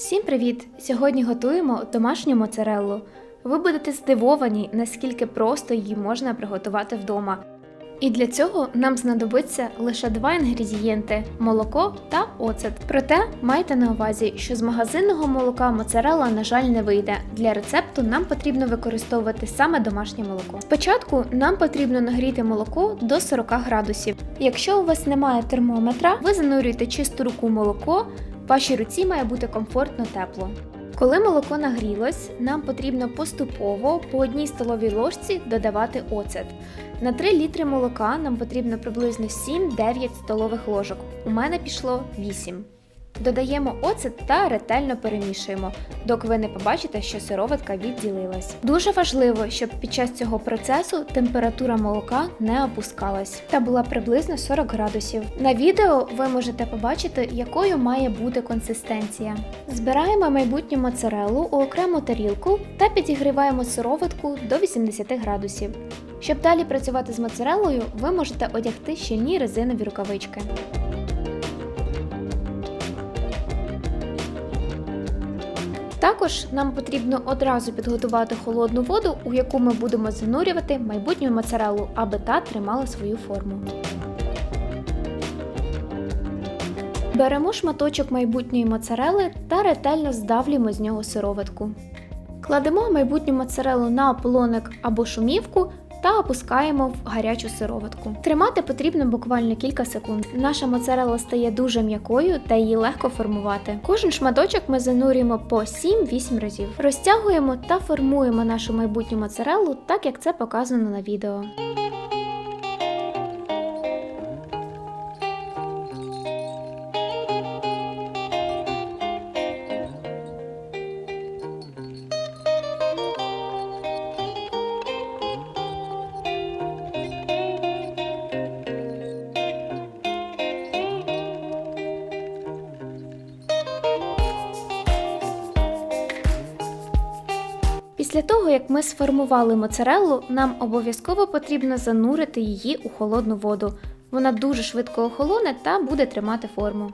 Всім привіт! Сьогодні готуємо домашню моцареллу. Ви будете здивовані, наскільки просто її можна приготувати вдома. І для цього нам знадобиться лише два інгредієнти молоко та оцет. Проте майте на увазі, що з магазинного молока моцарелла, на жаль, не вийде. Для рецепту нам потрібно використовувати саме домашнє молоко. Спочатку нам потрібно нагріти молоко до 40 градусів. Якщо у вас немає термометра, ви занурюєте чисту руку молоко, вашій руці має бути комфортно тепло. Коли молоко нагрілось, нам потрібно поступово по одній столовій ложці додавати оцет. На 3 літри молока нам потрібно приблизно 7-9 столових ложок. У мене пішло 8. Додаємо оцет та ретельно перемішуємо, доки ви не побачите, що сироватка відділилась. Дуже важливо, щоб під час цього процесу температура молока не опускалась та була приблизно 40 градусів. На відео ви можете побачити, якою має бути консистенція. Збираємо майбутню моцарелу у окрему тарілку та підігріваємо сироватку до 80 градусів. Щоб далі працювати з моцарелою, ви можете одягти щільні резинові рукавички. Також нам потрібно одразу підготувати холодну воду, у яку ми будемо занурювати майбутню моцарелу, аби та тримала свою форму. Беремо шматочок майбутньої моцарели та ретельно здавлюємо з нього сироватку. Кладемо майбутню моцарелу на ополоник або шумівку та опускаємо в гарячу сироватку. Тримати потрібно буквально кілька секунд. Наша моцарелла стає дуже м'якою та її легко формувати. Кожен шматочок ми занурюємо по 7-8 разів. Розтягуємо та формуємо нашу майбутню моцареллу так, як це показано на відео. Після того, як ми сформували моцареллу, нам обов'язково потрібно занурити її у холодну воду. Вона дуже швидко охолоне та буде тримати форму.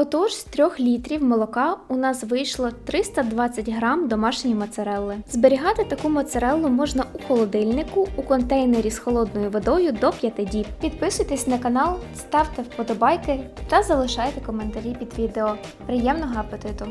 Отож, з 3 літрів молока у нас вийшло 320 грам домашньої моцарелли. Зберігати таку моцареллу можна у холодильнику у контейнері з холодною водою до 5 діб. Підписуйтесь на канал, ставте вподобайки та залишайте коментарі під відео. Приємного апетиту!